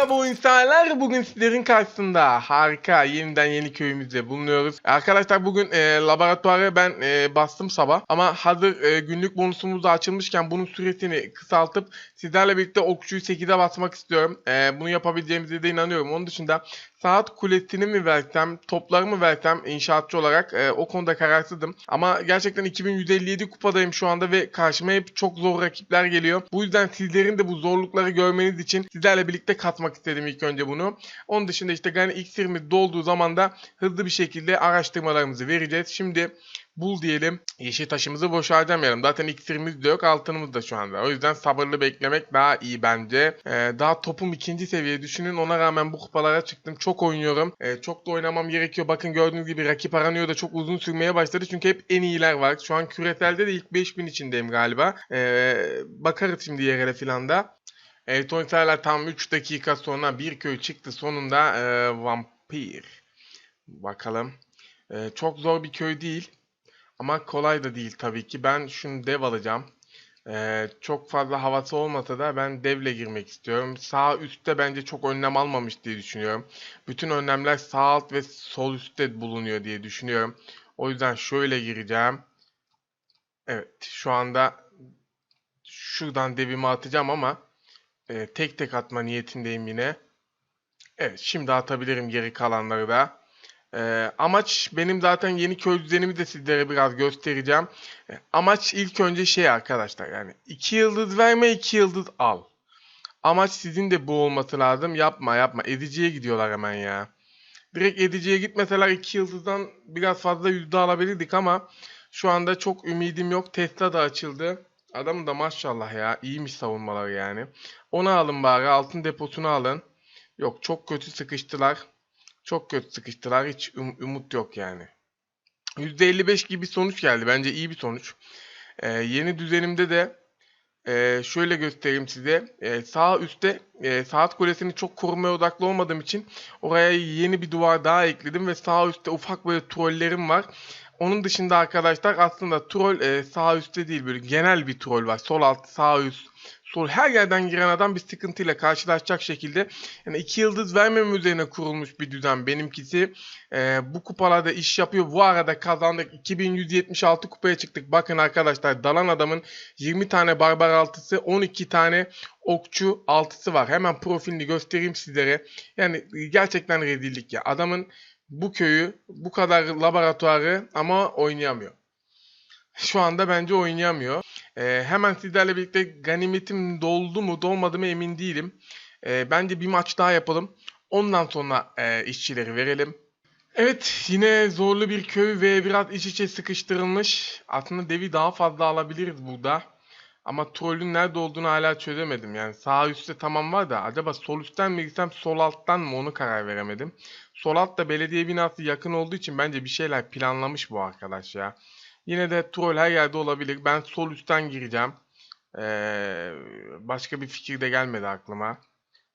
Merhaba insanlar. Bugün sizlerin karşısında harika yeniden yeni köyümüzde bulunuyoruz. Arkadaşlar bugün e, laboratuvarı ben e, bastım sabah. Ama hazır e, günlük bonusumuz da açılmışken bunun süresini kısaltıp sizlerle birlikte okçuyu 8'e basmak istiyorum. E, bunu yapabileceğimize de inanıyorum. Onun dışında saat kulesini mi versem, topları mı versem inşaatçı olarak e, o konuda kararsızdım. Ama gerçekten 2157 kupadayım şu anda ve karşıma hep çok zor rakipler geliyor. Bu yüzden sizlerin de bu zorlukları görmeniz için sizlerle birlikte katmak istedim ilk önce bunu. Onun dışında işte Gani iksirimiz dolduğu zaman da hızlı bir şekilde araştırmalarımızı vereceğiz. Şimdi bul diyelim. Yeşil taşımızı boş harcamayalım. Zaten iksirimiz de yok altınımız da şu anda. O yüzden sabırlı beklemek daha iyi bence. Ee, daha topum ikinci seviye düşünün. Ona rağmen bu kupalara çıktım. Çok oynuyorum. Ee, çok da oynamam gerekiyor. Bakın gördüğünüz gibi rakip aranıyor da çok uzun sürmeye başladı. Çünkü hep en iyiler var. Şu an küreselde de ilk 5000 içindeyim galiba. Ee, bakarız şimdi yerele filan da. Evet oyuncular tam 3 dakika sonra bir köy çıktı. Sonunda e, vampir. Bakalım. E, çok zor bir köy değil. Ama kolay da değil tabii ki. Ben şunu dev alacağım. Ee, çok fazla havası olmasa da ben devle girmek istiyorum. Sağ üstte bence çok önlem almamış diye düşünüyorum. Bütün önlemler sağ alt ve sol üstte bulunuyor diye düşünüyorum. O yüzden şöyle gireceğim. Evet şu anda şuradan devimi atacağım ama e, tek tek atma niyetindeyim yine. Evet şimdi atabilirim geri kalanları da. Ee, amaç benim zaten yeni köy düzenimi de sizlere biraz göstereceğim. Ee, amaç ilk önce şey arkadaşlar yani 2 yıldız verme 2 yıldız al. Amaç sizin de bu olması lazım. Yapma yapma. Ediciye gidiyorlar hemen ya. Direkt Ediciye gitmeseler 2 yıldızdan biraz fazla yüzde alabilirdik ama şu anda çok ümidim yok. Tesla da açıldı. Adamın da maşallah ya iyiymiş savunmaları yani. Onu alın bari altın deposunu alın. Yok çok kötü sıkıştılar. Çok kötü sıkıştılar. Hiç um- umut yok yani. %55 gibi bir sonuç geldi. Bence iyi bir sonuç. Ee, yeni düzenimde de e, şöyle göstereyim size. Ee, sağ üstte e, saat kulesini çok korumaya odaklı olmadığım için oraya yeni bir duvar daha ekledim ve sağ üstte ufak böyle trollerim var. Onun dışında arkadaşlar aslında troll e, sağ üstte değil böyle genel bir troll var. Sol alt, sağ üst, sol her yerden giren adam bir sıkıntıyla karşılaşacak şekilde yani iki yıldız vermem üzerine kurulmuş bir düzen benimkisi. Ee, bu kupalarda iş yapıyor. Bu arada kazandık. 2176 kupaya çıktık. Bakın arkadaşlar dalan adamın 20 tane barbar altısı 12 tane okçu altısı var. Hemen profilini göstereyim sizlere. Yani gerçekten rezillik ya. Adamın bu köyü bu kadar laboratuvarı ama oynayamıyor. Şu anda bence oynayamıyor. Ee, hemen sizlerle birlikte ganimetim doldu mu dolmadı mı emin değilim. Ee, bence bir maç daha yapalım. Ondan sonra e, işçileri verelim. Evet yine zorlu bir köy ve biraz iç içe sıkıştırılmış. Aslında devi daha fazla alabiliriz burada. Ama trollün nerede olduğunu hala çözemedim. Yani sağ üstte tamam var da acaba sol üstten mi gitsem sol alttan mı onu karar veremedim. Sol altta belediye binası yakın olduğu için bence bir şeyler planlamış bu arkadaş ya. Yine de troll her yerde olabilir. Ben sol üstten gireceğim. Ee, başka bir fikir de gelmedi aklıma.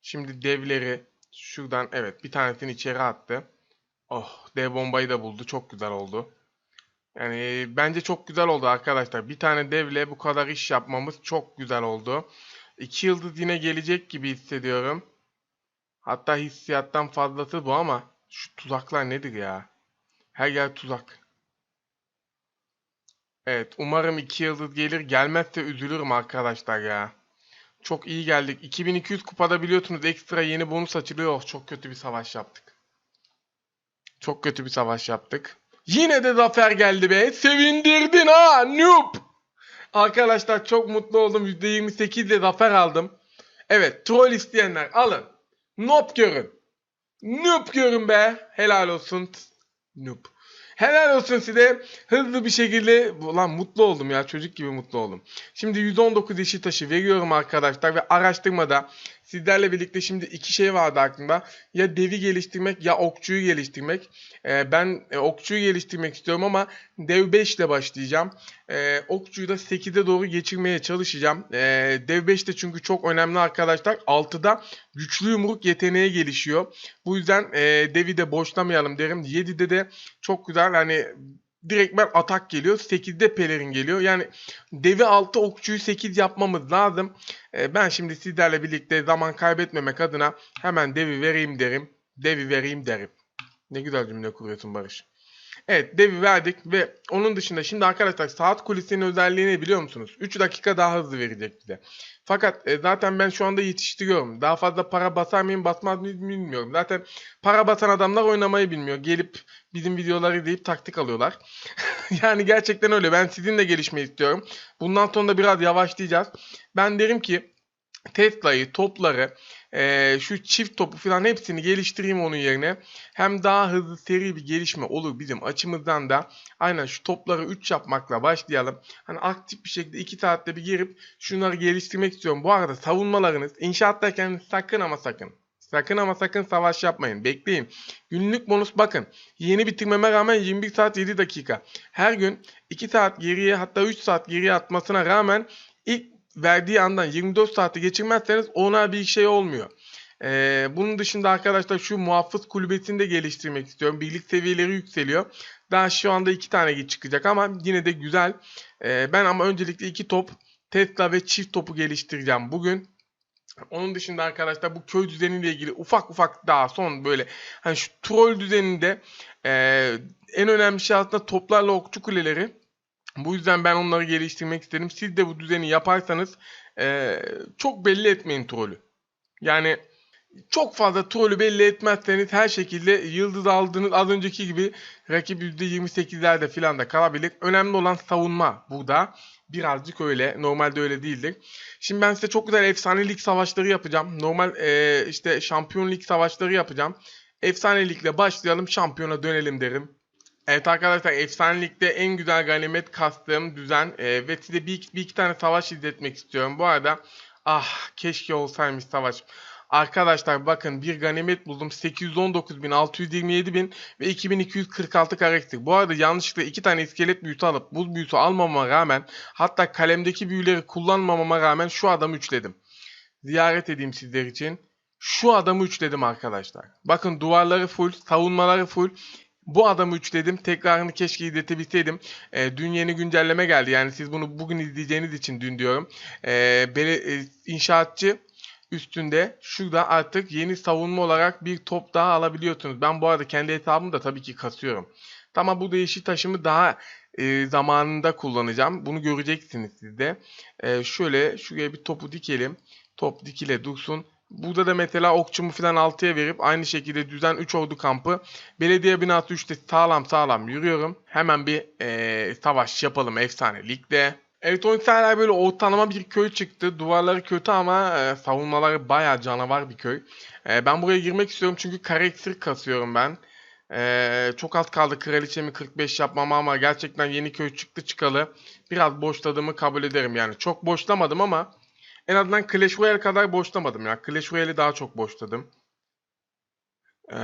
Şimdi devleri şuradan evet bir tanesini içeri attı. Oh dev bombayı da buldu. Çok güzel oldu. Yani bence çok güzel oldu arkadaşlar. Bir tane devle bu kadar iş yapmamız çok güzel oldu. İki yıldız yine gelecek gibi hissediyorum. Hatta hissiyattan fazlası bu ama şu tuzaklar nedir ya? Her yer tuzak. Evet, umarım 2 yıldız gelir. Gelmezse üzülürüm arkadaşlar ya. Çok iyi geldik. 2200 kupada biliyorsunuz ekstra yeni bonus açılıyor. Oh, çok kötü bir savaş yaptık. Çok kötü bir savaş yaptık. Yine de zafer geldi be. Sevindirdin ha noob. Arkadaşlar çok mutlu oldum. %28 ile zafer aldım. Evet troll isteyenler alın. Noob görün. Noob görün be. Helal olsun. Noob. Helal olsun size. Hızlı bir şekilde ulan mutlu oldum ya çocuk gibi mutlu oldum. Şimdi 119 yeşil taşı veriyorum arkadaşlar ve araştırmada sizlerle birlikte şimdi iki şey vardı aklımda. Ya devi geliştirmek ya okçuyu geliştirmek. Ee, ben e, okçuyu geliştirmek istiyorum ama dev 5 ile başlayacağım. Ee, okçuyu da 8'e doğru geçirmeye çalışacağım. Ee, dev 5 de çünkü çok önemli arkadaşlar. 6'da güçlü yumruk yeteneği gelişiyor. Bu yüzden e, devi de boşlamayalım derim. 7'de de çok güzel hani direktmen atak geliyor. 8'de pelerin geliyor. Yani devi 6 okçuyu 8 yapmamız lazım. Ee, ben şimdi sizlerle birlikte zaman kaybetmemek adına hemen devi vereyim derim. Devi vereyim derim. Ne güzel cümle kuruyorsun Barış. Evet devi verdik ve onun dışında şimdi arkadaşlar saat kulesinin özelliğini biliyor musunuz? 3 dakika daha hızlı verecek bize. Fakat e, zaten ben şu anda yetiştiriyorum. Daha fazla para basar mıyım basmaz mıyım bilmiyorum. Zaten para basan adamlar oynamayı bilmiyor. Gelip bizim videoları izleyip taktik alıyorlar. yani gerçekten öyle. Ben sizinle gelişmeyi istiyorum. Bundan sonra da biraz yavaşlayacağız. Ben derim ki Tesla'yı, topları, eee, şu çift topu falan hepsini geliştireyim onun yerine. Hem daha hızlı seri bir gelişme olur bizim açımızdan da. Aynen şu topları 3 yapmakla başlayalım. Hani aktif bir şekilde 2 saatte bir girip şunları geliştirmek istiyorum. Bu arada savunmalarınız inşaattayken sakın ama sakın. Sakın ama sakın savaş yapmayın. Bekleyin. Günlük bonus bakın. Yeni bitirmeme rağmen 21 saat 7 dakika. Her gün 2 saat geriye hatta 3 saat geriye atmasına rağmen ilk verdiği andan 24 saati geçirmezseniz ona bir şey olmuyor. Ee, bunun dışında arkadaşlar şu muhafız kulübesini de geliştirmek istiyorum. Birlik seviyeleri yükseliyor. Daha şu anda iki tane çıkacak ama yine de güzel. Ee, ben ama öncelikle iki top Tesla ve çift topu geliştireceğim bugün. Onun dışında arkadaşlar bu köy düzeniyle ilgili ufak ufak daha son böyle hani şu troll düzeninde e, en önemli şey aslında toplarla okçu kuleleri. Bu yüzden ben onları geliştirmek istedim. Siz de bu düzeni yaparsanız e, çok belli etmeyin trolü. Yani çok fazla trolü belli etmezseniz her şekilde yıldız aldığınız az önceki gibi rakip %28'lerde falan da kalabilir. Önemli olan savunma burada. Birazcık öyle. Normalde öyle değildir. Şimdi ben size çok güzel efsanelik savaşları yapacağım. Normal e, işte şampiyonlik savaşları yapacağım. Efsanelikle başlayalım şampiyona dönelim derim. Evet arkadaşlar efsanelikte en güzel ganimet kastığım düzen e, ve size bir, bir iki tane savaş izletmek istiyorum. Bu arada ah keşke olsaymış savaş. Arkadaşlar bakın bir ganimet buldum 819 bin 627 bin ve 2246 karakter. Bu arada yanlışlıkla iki tane iskelet büyüsü alıp buz büyüsü almamama rağmen hatta kalemdeki büyüleri kullanmamama rağmen şu adamı üçledim. Ziyaret edeyim sizler için. Şu adamı üçledim arkadaşlar. Bakın duvarları full, savunmaları full. Bu adamı üçledim. Tekrarını keşke izletebilseydim. E, dün yeni güncelleme geldi. Yani siz bunu bugün izleyeceğiniz için dün diyorum. E, bele, e, inşaatçı üstünde şurada artık yeni savunma olarak bir top daha alabiliyorsunuz. Ben bu arada kendi hesabımı da tabii ki kasıyorum. Tamam bu değişik taşımı daha e, zamanında kullanacağım. Bunu göreceksiniz siz de. E, şöyle şuraya bir topu dikelim. Top dikile dursun. Burada da mesela okçumu falan 6'ya verip aynı şekilde düzen 3 ordu kampı. Belediye binası 3'te sağlam sağlam yürüyorum. Hemen bir e, savaş yapalım efsane ligde. Evet oyuncular böyle ortalama bir köy çıktı. Duvarları kötü ama e, savunmaları baya canavar bir köy. E, ben buraya girmek istiyorum çünkü karakter kasıyorum ben. E, çok az kaldı kraliçemi 45 yapmama ama gerçekten yeni köy çıktı çıkalı. Biraz boşladığımı kabul ederim yani. Çok boşlamadım ama en azından Clash Royale kadar boşlamadım ya. Clash Royale'i daha çok boşladım. Ee,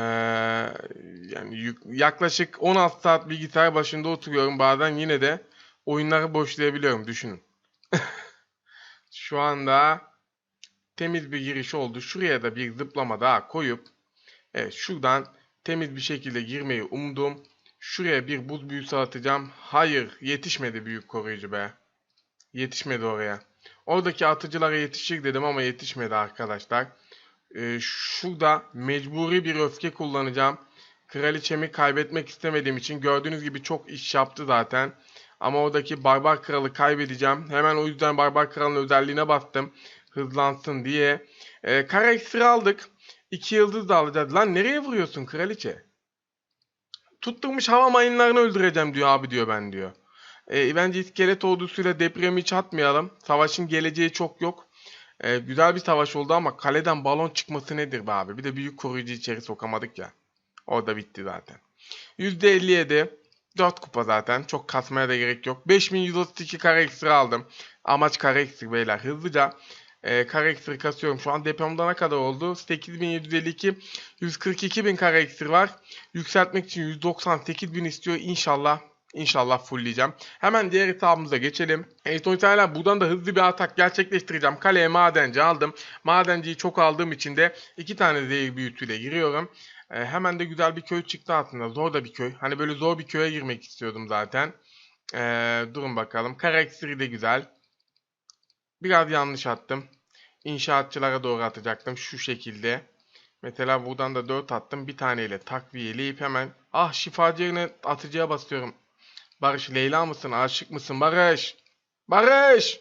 yani yaklaşık 16 saat bilgisayar başında oturuyorum bazen yine de oyunları boşlayabiliyorum düşünün. Şu anda temiz bir giriş oldu. Şuraya da bir zıplama daha koyup evet şuradan temiz bir şekilde girmeyi umdum. Şuraya bir buz büyüsü atacağım. Hayır yetişmedi büyük koruyucu be. Yetişmedi oraya. Oradaki atıcılara yetişecek dedim ama yetişmedi arkadaşlar. Ee, şurada mecburi bir öfke kullanacağım. Kraliçemi kaybetmek istemediğim için gördüğünüz gibi çok iş yaptı zaten. Ama oradaki barbar kralı kaybedeceğim. Hemen o yüzden barbar kralın özelliğine bastım. Hızlansın diye. Ee, kara iksiri aldık. İki yıldız da alacağız. Lan nereye vuruyorsun kraliçe? Tutturmuş hava mayınlarını öldüreceğim diyor abi diyor ben diyor. E, bence iskelet ordusuyla depremi hiç atmayalım. Savaşın geleceği çok yok. E, güzel bir savaş oldu ama kaleden balon çıkması nedir be abi? Bir de büyük koruyucu içeri sokamadık ya. Orada bitti zaten. %57. 4 kupa zaten. Çok kasmaya da gerek yok. 5132 kare ekstra aldım. Amaç kare ekstra beyler. Hızlıca e, kare ekstra kasıyorum. Şu an depremde ne kadar oldu? 8752. 142 bin kare ekstra var. Yükseltmek için 198 bin istiyor. İnşallah İnşallah fullleyeceğim. Hemen diğer hesabımıza geçelim. Evet oyuncular buradan da hızlı bir atak gerçekleştireceğim. Kaleye madenci aldım. Madenciyi çok aldığım için de iki tane zehir büyütüyle giriyorum. E, hemen de güzel bir köy çıktı aslında. Zor da bir köy. Hani böyle zor bir köye girmek istiyordum zaten. E, durun bakalım. Karaksiri de güzel. Biraz yanlış attım. İnşaatçılara doğru atacaktım şu şekilde. Mesela buradan da 4 attım. Bir taneyle takviyeleyip hemen ah şifacı yerine atıcıya basıyorum. Barış Leyla mısın? Aşık mısın? Barış! Barış!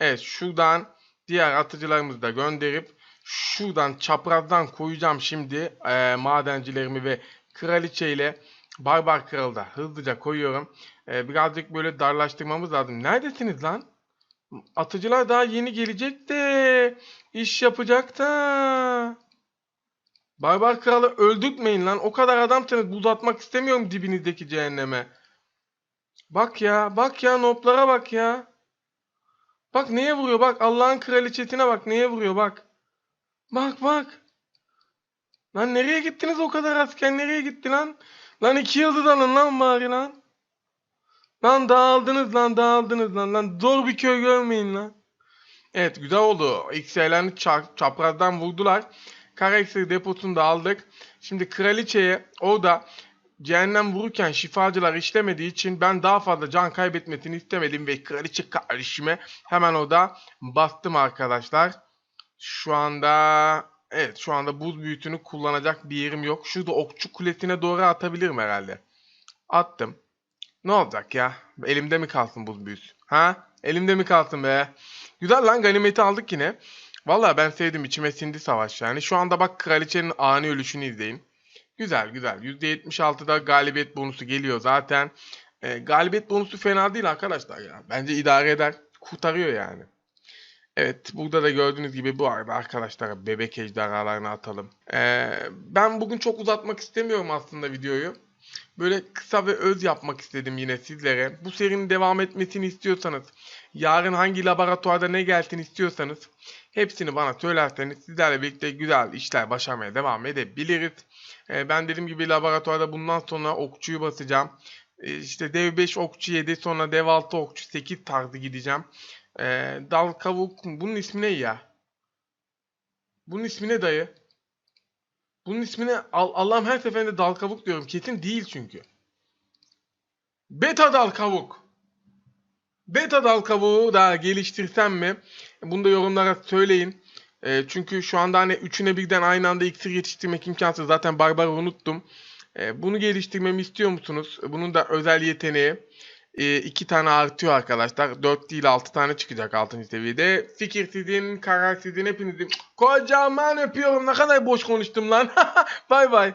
Evet şuradan diğer atıcılarımızı da gönderip şuradan çaprazdan koyacağım şimdi eee, madencilerimi ve kraliçeyle barbar kralı da hızlıca koyuyorum. Eee, birazcık böyle darlaştırmamız lazım. Neredesiniz lan? Atıcılar daha yeni gelecek de iş yapacak da. Barbar kralı öldürtmeyin lan. O kadar adamsınız. Buz atmak istemiyorum dibinizdeki cehenneme. Bak ya. Bak ya. Noplara bak ya. Bak neye vuruyor bak. Allah'ın kraliçetine bak. Neye vuruyor bak. Bak bak. Lan nereye gittiniz o kadar asker? Nereye gitti lan? Lan iki yıldız alın lan bari lan. Lan dağıldınız lan dağıldınız lan. Lan zor bir köy görmeyin lan. Evet güzel oldu. XL'lerini ça- çaprazdan vurdular. Kara iksir deposunu da aldık. Şimdi kraliçeye orada cehennem vururken şifacılar işlemediği için ben daha fazla can kaybetmesini istemedim ve kraliçe kardeşime hemen orada bastım arkadaşlar. Şu anda evet şu anda buz büyütünü kullanacak bir yerim yok. Şurada okçu kulesine doğru atabilirim herhalde. Attım. Ne olacak ya? Elimde mi kalsın buz büyüsü? Ha? Elimde mi kalsın be? Güzel lan ganimeti aldık yine. Vallahi ben sevdim içime sindi savaş yani. Şu anda bak kraliçenin ani ölüşünü izleyin. Güzel güzel. %76'da galibiyet bonusu geliyor zaten. Ee, galibiyet bonusu fena değil arkadaşlar ya. Bence idare eder. Kurtarıyor yani. Evet burada da gördüğünüz gibi bu arada arkadaşlar bebek ejderhalarını atalım. Ee, ben bugün çok uzatmak istemiyorum aslında videoyu. Böyle kısa ve öz yapmak istedim yine sizlere. Bu serinin devam etmesini istiyorsanız, yarın hangi laboratuvarda ne gelsin istiyorsanız hepsini bana söylerseniz sizlerle birlikte güzel işler başarmaya devam edebiliriz. Ee, ben dediğim gibi laboratuvarda bundan sonra okçuyu basacağım. Ee, işte dev 5 okçu 7 sonra dev 6 okçu 8 tarzı gideceğim. Ee, dal kavuk bunun ismi ne ya? Bunun ismi ne dayı? Bunun ismini Al- Allah'ım her seferinde dal kavuk diyorum. Kesin değil çünkü. Beta dal kavuk. Beta dal kavuğu da geliştirsem mi? Bunu da yorumlara söyleyin. Ee, çünkü şu anda hani üçüne birden aynı anda iksir yetiştirmek imkansız. Zaten barbarı unuttum. Ee, bunu geliştirmemi istiyor musunuz? Bunun da özel yeteneği. Ee, iki tane artıyor arkadaşlar. 4 değil 6 tane çıkacak 6. seviyede. Fikir sizin, karar sizin, hepinizin. Kocaman öpüyorum. Ne kadar boş konuştum lan. bay bay.